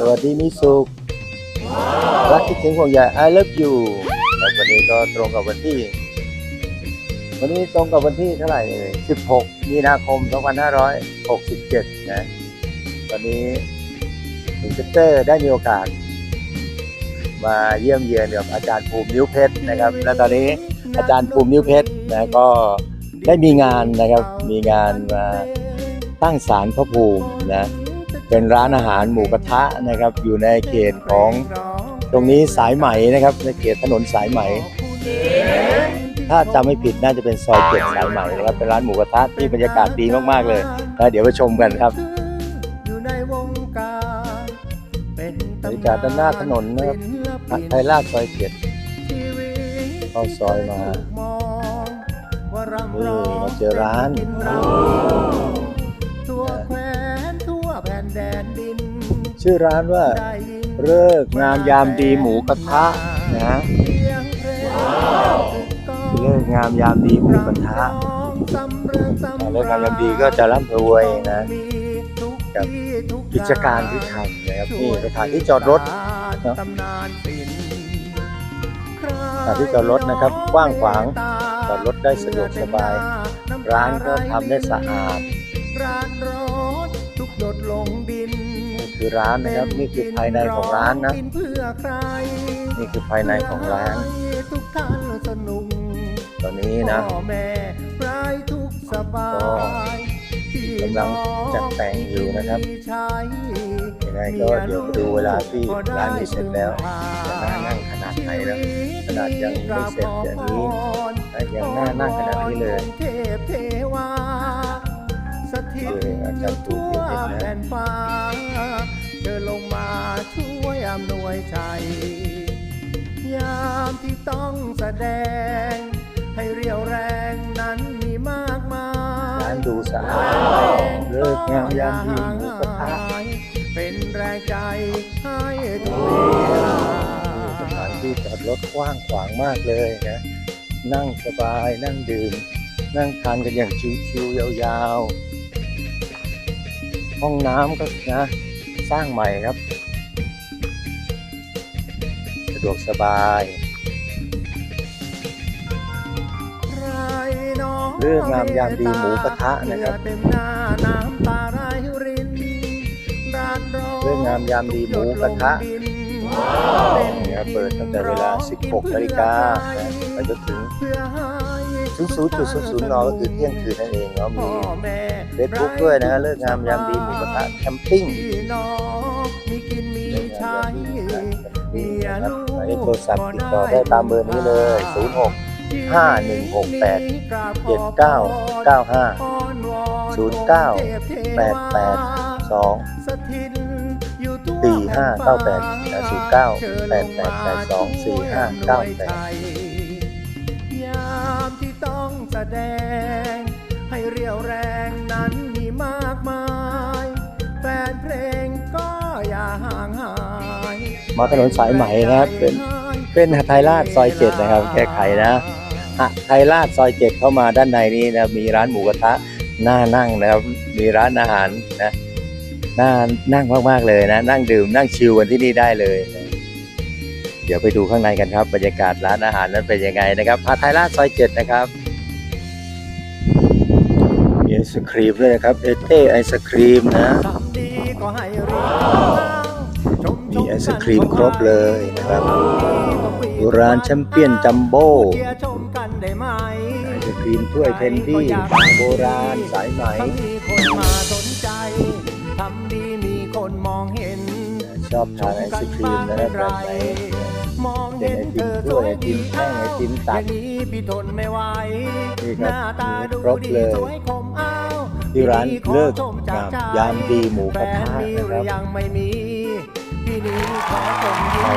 สวัสดีมิสุรักคิดถึงห่วงใย I love you แล้ววันนี้ก็ตรงกับวันที่ วันนี้ตรงกับวันที่เท่าไหร่เอ่ย16 มีนาคม 2567 นะ วันนี้คุณเตอร์ได้มีโอกาส มาเยี่ยมเยือนกับอาจารย์ภูมินิ้วเพชรนะครับ และตอนนี้อาจารย์ภูมินิ้วเพชรนะก็ได้มีงานนะครับ มีงานมาตั้งศาลพระภูมินะ เป็นร้านอาหารหมูกระทะนะครับ อยู่ในเขตของตรงนี้สายไหมนะครับ ในเขตถนนสายไหม ถ้าจำไม่ผิดน่าจะเป็นซอยเจ็ดสายไหมนะครับเป็นร้านหมูกระทะที่บรรยากาศดีมากๆเลยนะเดี๋ยวไปชมกันครับอยู่ในวงการเป็นบรรยากาศด้านหน้าถนนนะครับไทยราชซอยเจ็ดชีวิตเข้าซอยมาถูกมองว่าร่ำนี่มาเจอร้าน ชื่อร้านว่าเลิกงามยามดีหมูกระทะนะเลิกงามยามดีหมูกระทะเริงสำอ่าเลิกงามยามดีก็จะร่ำรวยนะกับกิจการที่ทำนะครับนี่สถานที่จอดรถนะสถานที่จอดรถนะครับกว้างขวางจอดรถได้สะดวกสบาย ร้านก็ทำได้สะอาดร้านรถทุกหยดลงดิน คือร้านนะครับ นี่คือภายในของร้านนะกิเพื่อใครนี่คือภายในของร้านให้ทุกท่านสนุกตอนนี้นะพ่อแม่ไร้ทุกข์สบายพี่กำลังจัดแต่งอยู่นะครับมีใช้ยังไงก็เดี๋ยวไปดูเวลาที่ร้านนี้เสร็จแล้วจะน่านั่งขนาดไหนแล้วขนาดยังไม่เสร็จอย่างนี้ยังน่านั่งขนาดนี้เลยเทพเทวาสถิตเอออาจารย์ถูทั่กวเห็นนะแผ่นฟ้า อำนวยใจยามที่ต้องแสดง ให้เรียวแรงนั้นมีมากมายร้านดูสะอาดเลิกงามยามดีหมูกระทะเป็นแรงใจให้ทุกเวลาสถานที่จอดรถกว้างขวางมากเลยนะ นั่งสบายนั่งดื่ม นั่งทานกันอย่างชิวๆยาวๆ ห้องน้ำก็นะ สร้างใหม่ครับะดวกสบายใครหนอเรื่องงามยามดีหมูกระทะนะครับเต็มหน้าน้ำตาไหลรินร้านรเรื่องงามยามดีหมูกระทะเนี่ยเปิดตั้งแต่เวลา 16นาฬิกานะไปจนถึงเพื่อให้00.00นก็คือเที่ยงคืนนั่นเองเนาะมีพ่อแม่เฟซบุ๊กด้วยนะเลิกงามยามดีหมูกระทะแคมปิ้งพี่น้องมีกินมีเลิกงามใช้ยามดีแคมปิ้งนะครับหมาย เลขโทรศัพท์ติดต่อได้ตามเบอร์นี้เลย 06 5168 7995 09 88 2สถิตอยู่ทั่วสี่ห้าเก้าแปดแผ่นศูฟ้านย์เก้าแปดแปดแปดสองสี่ห้าเก้าแปดยามที่ต้องแสดง ให้เรียวแรงนั้น มาถนนสายไหม่นะครับเป็นเป็นไทยราชซอยเจ็ดนะครับ แก้ไขนะฮะไทยราชซอยเจ็ดเข้ามาด้านในนี้นะมีร้านหมูกระทะน่านั่งนะครับมีร้านอาหารนะน่านั่งมากๆเลยนะ นั่งดื่มนั่งชิลกันที่นี่ได้เลย เดี๋ยวไปดูข้างในกันครับ บรรยากาศร้านอาหารนั้นเป็นยังไงนะครับพาไทยราชซอยเจ็ดนะครับมีไอศครีมด้วยนะครับเอเต้ไอศครีมนะ ศครีมครบเลยนะครับดูร้านแชมเปี้ยนจัมโบ้เชียร์ชมกันได้ไหมไอศครีมถ้วยเทนดี้โบราณสายไหมถ้ามีคนมาสนใจทำดีมีคนมองเห็นชอบทานไอศครีมนะครับแบบไหนมองเห็นเธอสวยดีเป็นไอติมถ้วยไอติมแท่งไอติมตัดอย่างนี้พี่ทนไม่ไหวนี่หครับน้าตาดูครบดีเลยสวยคมอ้าวที่ร้านพี่ขอเลิกชมจงามใจยามดีหมูกระทะแฟนมีหนะครืรับ อยังไ